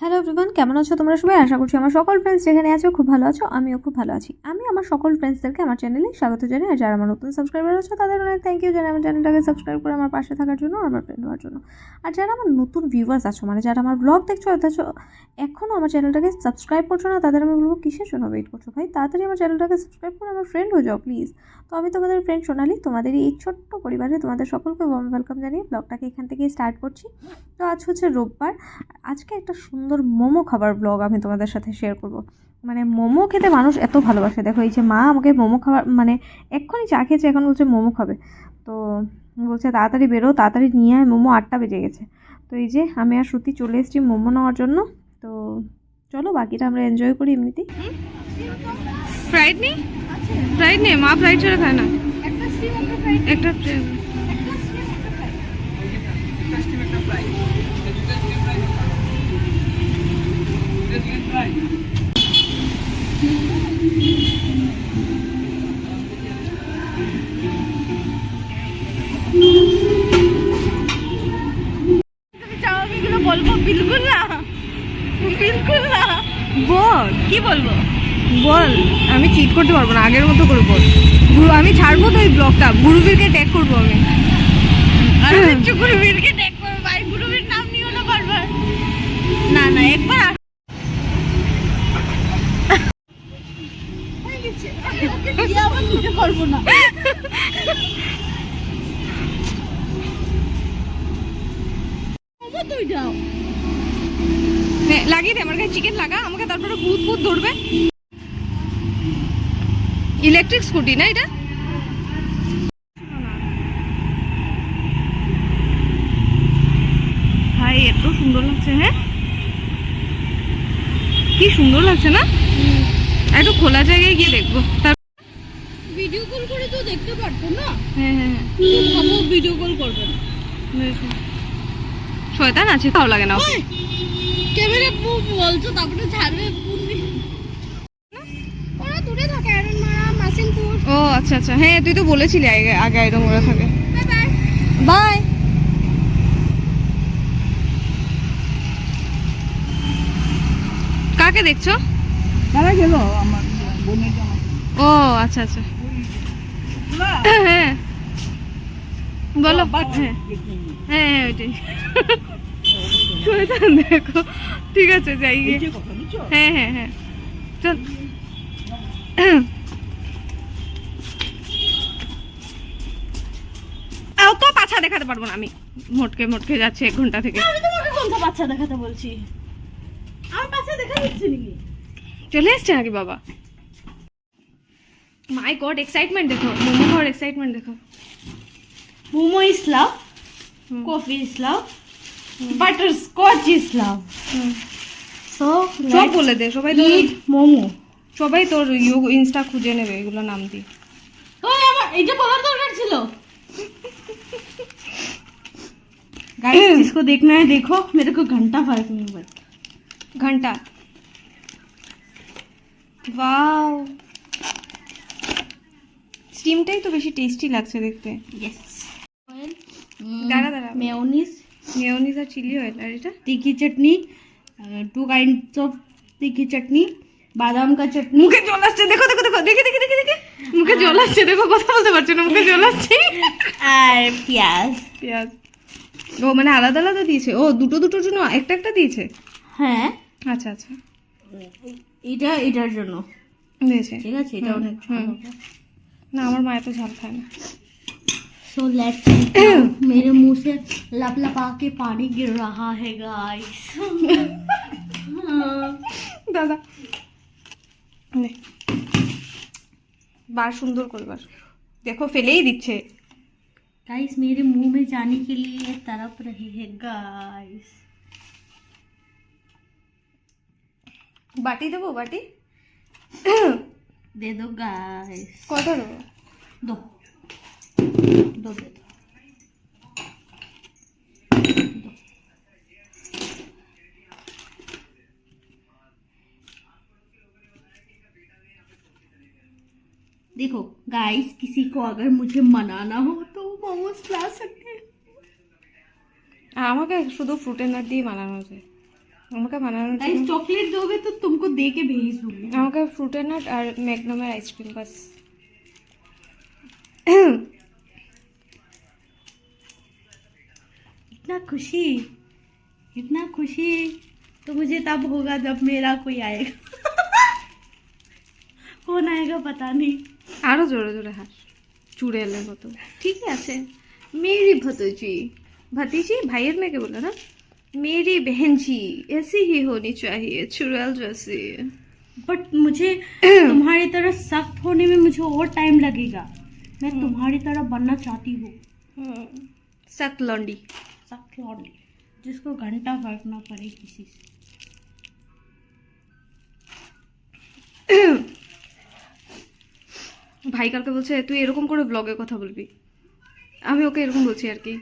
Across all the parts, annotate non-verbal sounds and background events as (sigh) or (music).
Hello everyone কেমন আছো তোমরা সবাই? আশা করছি আমার সকল ফ্রেন্ডস যেখানে আছো খুব ভালো আছো, আমিও খুব ভালো আছি। আমি আমার সকল ফ্রেন্ডসদেরকে আমার চ্যানেলে স্বাগত জানাই, আর যারা আমার নতুন সাবস্ক্রাইবার আছো তাদের অনেক থ্যাংক ইউ জানাই, আমার চ্যানেলটাকে সাবস্ক্রাইব করে আমার পাশে থাকার জন্য, আমার ফ্রেন্ড হওয়ার জন্য। আর যারা আমার নতুন ভিউয়ার্স আছো মানে যারা আমার ব্লগ দেখছ, অথচ এখনও আমার চ্যানেলটাকে সাবস্ক্রাইব করছ না, তাদের আমি বলব কিসের জন্য ওয়েট করছ ভাই? তাড়াতাড়ি আমার চ্যানেলটাকে সাবস্ক্রাইব করে আমার ফ্রেন্ড হয়ে যাও প্লিজ তো আমি তোমাদের ফ্রেন্ড সোনালি, তোমাদের এই ছোট্ট পরিবারে তোমাদের সকলকে ওয়েলকাম জানিয়ে ব্লগটাকে এখান থেকে স্টার্ট করছি। তো আজ হচ্ছে রোববার, আজকে একটা সুন্দর মোমো খাবার ব্লগ আমি তোমাদের সাথে শেয়ার করব। মানে মোমো খেতে মানুষ এত ভালোবাসে। দেখো এই যে মা আমাকে মোমো খাবার মানে এক্ষুনি চা খেয়েছে এখন বলছে মোমো খাবে। তো বলছে তাড়াতাড়ি বেরো তাড়াতাড়ি নিয়ে আয় মোমো আটটা বেজে গেছে। তো এই যে আমি আর সত্যি চলে এসেছি মোমো নেওয়ার জন্য। তো চলো বাকিটা আমরা এনজয় করি এমনিতেই। ফ্রাইড নেই? ফ্রাইড নেই? মা ফ্রাইড ছাড়া খায় না। একটা কি বলব? বল আমি চিট করতে পারব না আগের মতো করে বল। গুরু আমি ছাড়বো তো ওই ব্লগটা গুরুবীরকে ট্যাগ করব আমি। গুরুবীরকে ট্যাগ করব ভাই গুরুবীর নাম নিও না বারবার। না না একবার আস- হ্যাঁ, (laughs) লাগিয়ে দে আমার কাছে চিকেন লাগা আমাকে তারপরে ভূত ভূত ধরবে। ইলেকট্রিক স্কুটি না এটা? ভাই এত সুন্দর লাগছে হ্যাঁ? কি সুন্দর লাগছে না? একটু খোলা জায়গায় গিয়ে দেখব। ভিডিও কল করে তো দেখতে পারতো না? হ্যাঁ হ্যাঁ ভিডিও কল করবে না। বুঝেছি। শয়তান আছে তাও লাগে না ওকে। ক্যামেরা বলছো তারপরে ছাড়বে ওরা দূরে থাকে আয়রন মারা মাসিমপুর ও আচ্ছা আচ্ছা। হ্যাঁ তুই তো বলেছিলি আগে আগে আইরন করা থাকে। বাই বাই বাই কাকে দেখছ? তারা গেল আমার বোনের জামা ও আচ্ছা আচ্ছা। (laughs) হ্যাঁ। বলো হ্যাঁ হ্যাঁ ওইটাই। শয়তান দেখো। ঠিক আছে যাই হ্যাঁ হ্যাঁ হ্যাঁ। চল। আও পাছা দেখাতে পারব না আমি। মোটকে মোটকে যাচ্ছে এক ঘণ্টা থেকে। আমি তোমাকে কোনটা বাচ্চা দেখাতে বলছি? আমার বাচ্চা দেখা দিচ্ছি নাকি? চলে এসছে নাকি বাবা? মাই গড এক্সাইটমেন্ট দেখো। মোমো খাওয়ার এক্সাইটমেন্ট দেখো। Momo is love hmm. Coffee is love butterscotch is love hmm. So সব বলে দে সবাই তো ইট মোমো সবাই তোর ইউ ইনস্টা খুঁজে নেবে এগুলো নাম দিয়ে ওই আমার এটা বলার দরকার ছিল गाइस जिसको देखना है देखो मेरे को घंटा फर्क नहीं पड़ता ঘন্টা ওয়াও স্টিমটাই তো বেশি টেস্টি লাগছে দেখতে यस মেয়নিজ। মেয়নিজ আর চিলি অয়েল আর এটা? তিখি চাটনি টু কাইন্ডস অফ তিখি চাটনি বাদাম কা চাটনি। মুখে জল আসছে দেখো দেখো দেখো দেখে দেখে দেখে দেখে। মুখে জল আসছে দেখো কথা বলতে পারছে না মুখে জল আসছে। আর পেঁয়াজ। পেঁয়াজ। ও মানে আলাদা আলাদা দিয়েছে? ও দুটো দুটোর জন্য একটা একটা দিয়েছে? হ্যাঁ। আচ্ছা আচ্ছা। এটা এটার জন্য। দিয়েছে? ঠিক আছে এটা অনেক না আমার মায়ের তো ঝাল খায় না। सो लेट्स मेरे मुंह से लपलपा के पानी गिर रहा है गाइस দাদা নে বার সুন্দর করবার দেখো ফেলেই দিচ্ছে गाइस मेरे मुंह में जाने के लिए ये तड़प रहे हैं गाइस বাটি দেবো বাটি दे दो गाइस কত দেবো दो दो दे दो देखो गाइस किसी को अगर मुझे मनाना हो तो मोमोज ला सकते हैं আর আমাকে শুধু ফ্রুট এনার দিয়ে বানানো যায় আমাকে বানানোর गाइस জন্য चॉकलेट दोगे तो तुमको दे के भेज दूंगी আমাকে ফ্রুটের নাট আর ম্যাগনামের আইসক্রিম বাস इतना खुशी इतना खुशी तो मुझे तब होगा जब मेरा कोई आएगा कौन आएगा पता नहीं আরো জোরে জোরে হাস চুড়েলের মতো ঠিকই আছে মেরি ভতজি भतीजी भाइयर में क्या बोला ना मेरी बहन जी ऐसी ही होनी चाहिए चुड़ैल जैसी बट मुझे तुम्हारी तरह सख्त होने में मुझे और टाइम लगेगा मैं तुम्हारी तरह बनना चाहती हूँ सख्त लौंडी सख्त लौंडी जिसको घंटा फर्क ना पड़े किसी से ভাই কালকে বলছে তুই এরকম করে ব্লগে কথা বলবি আমি ওকে এরকম বলছি আর কি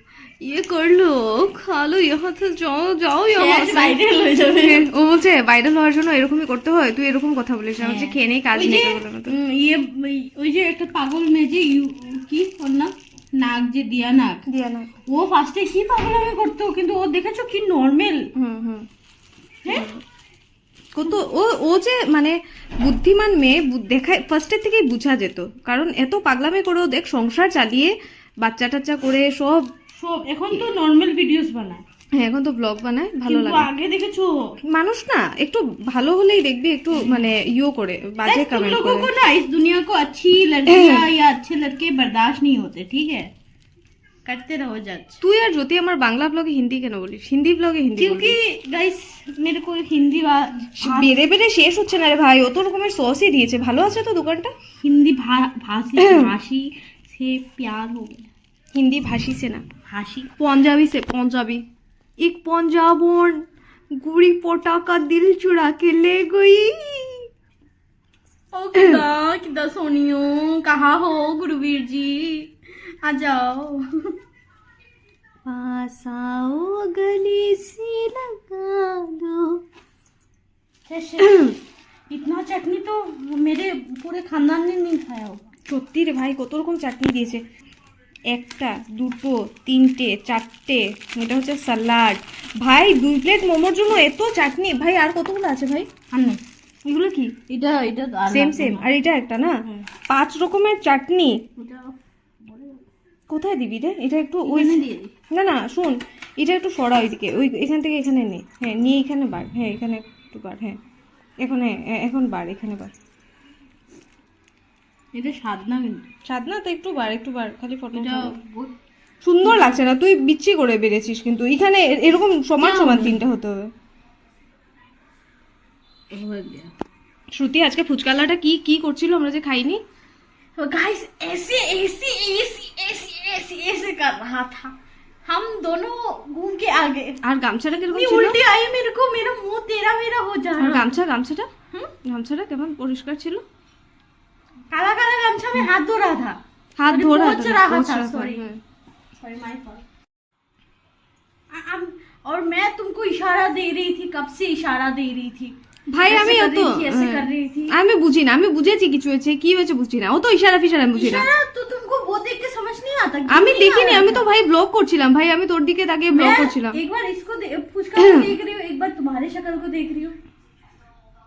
ইয়ে করলো খালো ইহাতে যাও যাও ইহা সে। ভাইরাল হয়ে যাবে ও বলছে ভাইরাল হওয়ার জন্য এরকমই করতে হয় তুই এরকম কথা বলিস আমি বলছি খেয়ে নেই কাজ ওই নেই যে, তোর বলার মতো উম, ইয়ে ওই যে একটা পাগল মেয়ে যে ইউ- কি ওর নাম নাক যে দিয়া নাক দিয়া ও ফার্স্টে কি পাগলামি করতো কিন্তু ও দেখেছ কি নর্মাল হুম হুম। হ্যাঁ? কত ও ও যে মানে বুদ্ধিমান মেয়ে দেখায় ফার্স্টের থেকেই বোঝা যেত। কারণ এত পাগলামি ও দেখ সংসার চালিয়ে বাচ্চা টাচ্চা করে সব সব এখন তো নর্মাল ভিডিওস বানায়। হ্যাঁ এখন তো ব্লগ বানায় ভালো কিন্তু লাগে আগে দেখেছো মানুষ না একটু ভালো হলেই দেখবি একটু মানে ইও করে বাজে Guys, तुम কমেন্ট लोगों को করে ना इस दुनिया को अच्छी लड़कियां या अच्छे लड़के बर्दाश्त नहीं होते ठीक है करते रहो जज তুই আর জ্যোতি আমার বাংলা ব্লগে হিন্দি কেন বলিস হিন্দি ব্লগে হিন্দি क्योंकि गाइस मेरे को हिंदी बा- বলিস। বেড়ে বেড়ে শেষ হচ্ছে না রে ভাই অত রকমের সসই দিয়েছে ভালো আছে তো দোকানটা हिंदी भा- भाषी भाषी से प्यार हो गया হিন্দি ভাষী সে না भाषी पंजाबी से पंजाबी एक पंजाबन गुड़ी पोटा का दिल चुरा के ले गई ओ किदा किदा सोनियो कहाँ हो गुरुवीर जी आ जाओ पास आओ गली से लगा दो इतना चटनी तो मेरे पूरे खानदान ने नहीं खाया होगा সত্যি রে ভাই কত রকম চাটনি দিয়েছে একটা দুটো তিনটে চারটে এটা হচ্ছে স্যালাড ভাই দুই প্লেট মোমোর জন্য এত চাটনি। ভাই আর কতগুলো আছে ভাই? আর নেই এগুলো কি? এটা এটা সেম সেম আর এটা একটা না? পাঁচ রকমের চাটনি। কোথায় দিবি রে? এটা একটু ওই না না শোন। এটা একটু সরা ওইদিকে। ওই এখান থেকে এখানে নে। হ্যাঁ নিয়ে এখানে বার। হ্যাঁ এখানে একটু বার। হ্যাঁ। এখন হ্যাঁ এখন বার এখানে বার। এটা স্বাদ না কিন্তু স্বাদ না তো একটু বার একটু বার খালি ফটো এটা বহুত সুন্দর লাগছে না তুই বিচ্ছি করে বেরিয়েছিস কিন্তু এখানে এ- এরকম সমান কেমন? সমান তিনটা হতে হবে हो गया শ্রুতি আজকে ফুচকালাটা কি কি করছিল আমরা যে খাইনি गाइस ऐसे ऐसे ऐसे ऐसे ऐसे ऐसे कर रहा था हम दोनों घूम के आ गए আর গামছাটা কিরকম इतनी ছিল उल्टी आई मेरे को मेरा मुंह तेरा मेरा हो जा আর रहा গামছা গামছাটা হুম? গামছাটা কেমন পরিষ্কার ছিল काला काला गमछा में हाथ धो रहा था হাত अरे, ধরা पोंछ रहा था, হ্যাঁ। sorry. सॉरी माय फॉल्ट और मैं तुमको इशारा दे रही थी कब से इशारा दे रही थी ভাই ऐसे আমি कर অত रही थी, ऐसे হ্যাঁ। कर रही थी আমি বুঝি না আমি বুঝেছি কিছু হয়েছে কি হয়েছে বুঝি না ও তো ইশারা ফিশারা আমি বুঝি না इशारा तो तुमको वो देख के समझ नहीं आता আমি नहीं দেখিনি आ আমি रहा তো था। ভাই ব্লগ করছিলাম ভাই আমি তোর দিকে তাকিয়ে ব্লগ मैं করছিলাম एक बार इसको (clears throat) दे, फुचका को देख रही हूँ एक बार तुम्हारे शक्ल को देख रही हूँ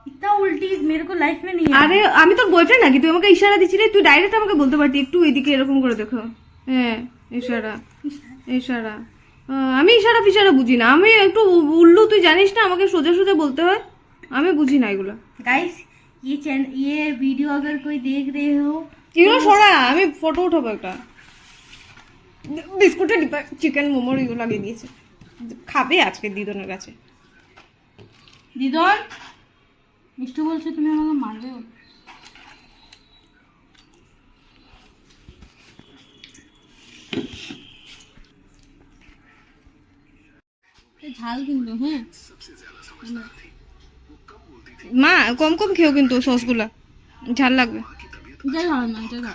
इतना उल्टी मेरे को लाइफ में नहीं আরে আমি তোর বয়ফ্রেন্ড নাকি তুই আমাকে ইশারা দিচ্ছিলি তুই ডাইরেক্ট আমাকে বলতে পারতি একটু এদিকে এরকম করে দেখো হ্যাঁ ইশারা ইশারা আহ, আমি ইশারা ফিশারা বুঝি না আমি একটু উ- উল্লু তুই জানিস না আমাকে সোজা সোজা বলতে হয় আমি বুঝি না এগুলো गाइस ये चैनल ये वीडियो अगर कोई देख रहे हो এগুলো সরা আমি ফটো উঠাবো একটা বিস্কুটের ডিব্বা চিকেন মোমোর এগুলো লাগিয়ে দিয়েছে খাবে আজকে দিদনের কাছে দিদন মিষ্টু বলছো তুমি আমাকে মারবে ঝাল কিন্তু হ্যাঁ। মা কম কম খেও কিন্তু সসগুলা। ঝাল লাগবে। যাই না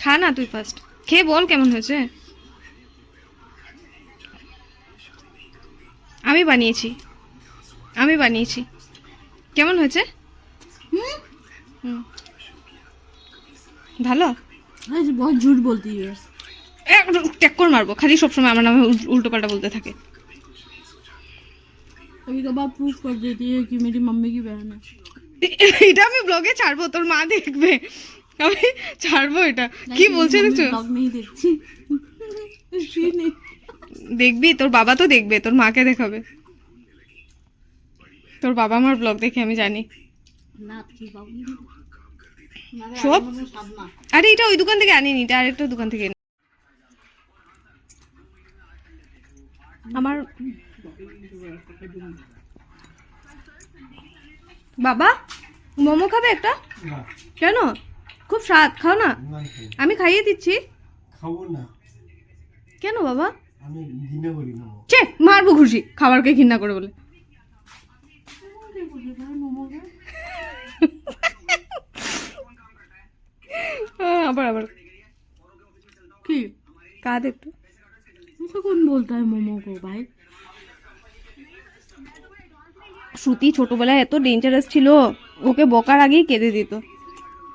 খা না তুই ফার্স্ট খেয়ে বল কেমন হয়েছে। আমি বানিয়েছি আমি বানিয়েছি কেমন হয়েছে হুম হুম ভালো गाइस बहुत झूठ बोलती है ট্যাক করে মারবো খালি সবসময় আমার নামে উল্টো পাল্টা বলতে থাকে कभी कभार प्रूफ कर देती है कि मेरी मम्मी की बहन है এটা আমি ব্লগে ছাড়বো তোর মা দেখবে আমি ছাড়বো এটা কি বলছে দেখছো ब्लॉग नहीं देखती इसलिए नहीं (laughs) দেখবি? তোর বাবা তো দেখবে তোর মাকে দেখাবে। তোর বাবা আমার ব্লগ দেখে আমি জানি। সব? আরে এটা ওই দোকান থেকে আনিনি এটা আরেকটা দোকান থেকে আমার বাবা মোমো খাবে একটা? কেন? খুব স্বাদ খাও না। আমি খাইয়ে দিচ্ছি। খাব না। কেন বাবা? চে মারবো খুশি খাবারকে ঘৃণা করে বলে। আবার আবার। কি? কাঁদ একটু। কোন বলতে মোমো গো ভাই? শ্রুতি ছোটবেলায় এত ডেঞ্জারাস ছিল ওকে বকার আগেই কেঁদে দিত।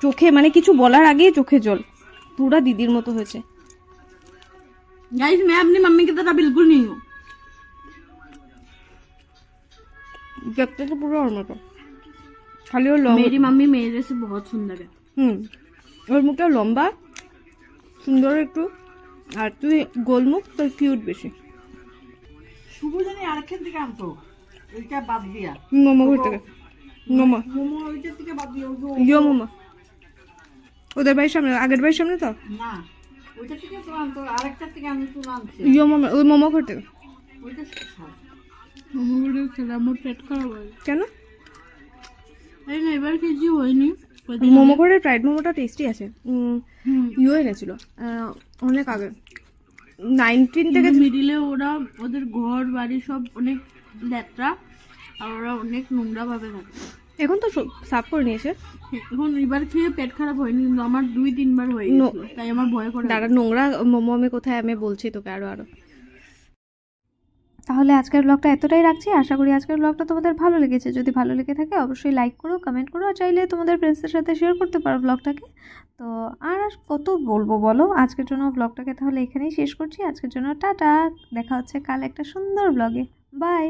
চোখে মানে কিছু বলার আগেই চোখে জল। পুরা দিদির মতো হয়েছে। गाइस मैं अपनी मम्मी की तरह बिल्कुल नहीं हूँ দেখতে তো পুরো ওর মতো খালি ওর লম্বা मेरी मम्मी मेरे से बहुत सुंदर है হুম ওর মুখটা লম্বা সুন্দর একটু আর তুই গোলমুখ তোর কিউট বেশি শুভ জানি আরেকখান থেকে আনতো ওইটা বাদ দিয়া মোমো ঘর থেকে মোমো মোমো ওইটা থেকে বাদ দিয়া ওই যে- ইয়ো মোমো ওদের বাড়ির সামনে আগের বাড়ির সামনে তো না ওইটা থেকে তো আনতো আরেকটা থেকে আমি তো আনছি। ইয়ো মোমো ওই মোমো ঘর থেকে ওইটা স্বাদ। মোমো খেলে আমার পেট খারাপ হয়। কেন? এই না এবার কেজি হয়নি। মোমো ঘরের ফ্রাইড মোমোটা টেস্টি আছে। ইয়ে এনেছিল অনেক আগে। নাইনটিন থেকে মিডিলে ওরা ওদের ঘর বাড়ি সব অনেক ল্যাটরা আর ওরা অনেক নোংরা ভাবে থাকে এখন তো সাফ করে নিয়েছে। এখন এবার খেয়ে পেট খারাপ হয়নি কিন্তু আমার দুই তিনবার হয়ে তাই আমার ভয় করে দাঁড়া নোংরা মোমো আমি কোথায়? আমি বলছি তোকে আরও আরও। তাহলে আজকের ব্লগটা এতটাই রাখছি। আশা করি আজকের ব্লগটা তোমাদের ভালো লেগেছে। যদি ভালো লেগে থাকে অবশ্যই লাইক করো কমেন্ট করো আর চাইলে তোমাদের ফ্রেন্ডসদের সাথে শেয়ার করতে পারো ব্লগটাকে তো আর আর কত বলব বলো? আজকের জন্য ব্লগটাকে তাহলে এখানেই শেষ করছি। আজকের জন্য টাটা। দেখা হচ্ছে কাল একটা সুন্দর ব্লগে বাই